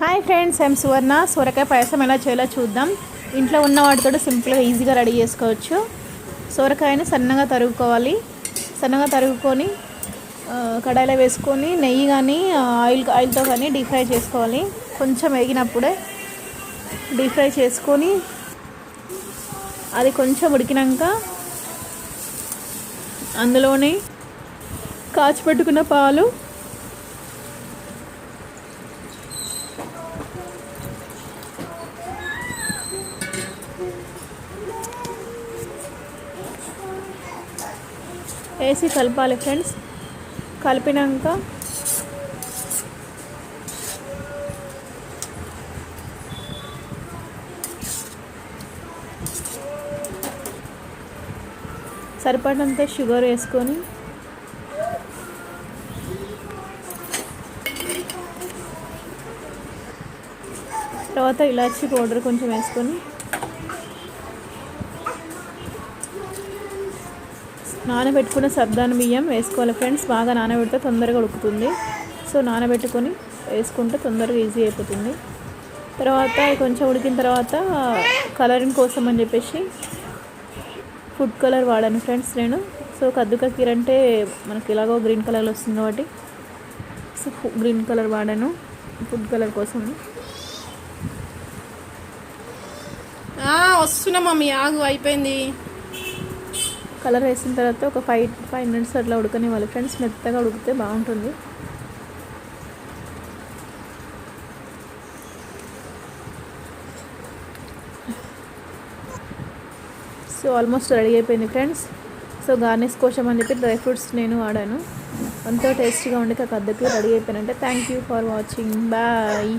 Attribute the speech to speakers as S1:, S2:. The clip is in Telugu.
S1: హాయ్ ఫ్రెండ్స్ ఐమ్ సువర్ణ. సొరకాయ పాయసం ఎలా చేయాలో చూద్దాం. ఇంట్లో ఉన్న వాటితో సింపుల్గా ఈజీగా రెడీ చేసుకోవచ్చు. సొరకాయని సన్నగా తరుగుకోవాలి సన్నగా తరుగుకొని కడాయిలో వేసుకొని నెయ్యి కానీ ఆయిల్ ఆయిల్తో కానీ డీప్ ఫ్రై చేసుకోవాలి. కొంచెం వేగినప్పుడే డీప్ ఫ్రై చేసుకొని అది కొంచెం ఉడికినాక అందులోనే కాచి పెట్టుకున్న పాలు వేసి కలపాలి ఫ్రెండ్స్. కలిపినాక సరిపడంత షుగర్ వేసుకొని తర్వాత ఇలాచీ పౌడర్ కొంచెం వేసుకొని నానబెట్టుకున్న సబ్దాన బియ్యం వేసుకోవాలి ఫ్రెండ్స్. బాగా నానబెడితే తొందరగా ఉడుకుతుంది. సో నానబెట్టుకొని వేసుకుంటే తొందరగా ఈజీ అయిపోతుంది. తర్వాత కొంచెం ఉడికిన తర్వాత కలరింగ్ కోసం అని చెప్పేసి ఫుడ్ కలర్ వాడాను ఫ్రెండ్స్ నేను. సో కద్దుక కీర అంటే మనకి ఎలాగో గ్రీన్ కలర్లో వస్తుంది కాబట్టి సో గ్రీన్ కలర్ వాడాను ఫుడ్ కలర్ కోసం.
S2: వస్తున్నా మమ్మీ. ఆగు అయిపోయింది.
S1: కలర్ వేసిన తర్వాత ఒక ఫైవ్ ఫైవ్ మినిట్స్ అట్లా ఉడకనివ్వాలి. ఫ్రెండ్స్ మెత్తగా ఉడికితే బాగుంటుంది. సో ఆల్మోస్ట్ రెడీ అయిపోయింది ఫ్రెండ్స్. సో గార్నిష్ కోసం అని చెప్పి డ్రై ఫ్రూట్స్ నేను వాడాను. అంతా టేస్టీగా ఉండి కద్దకి ready అయిపోయినంటే thank you for watching. Bye.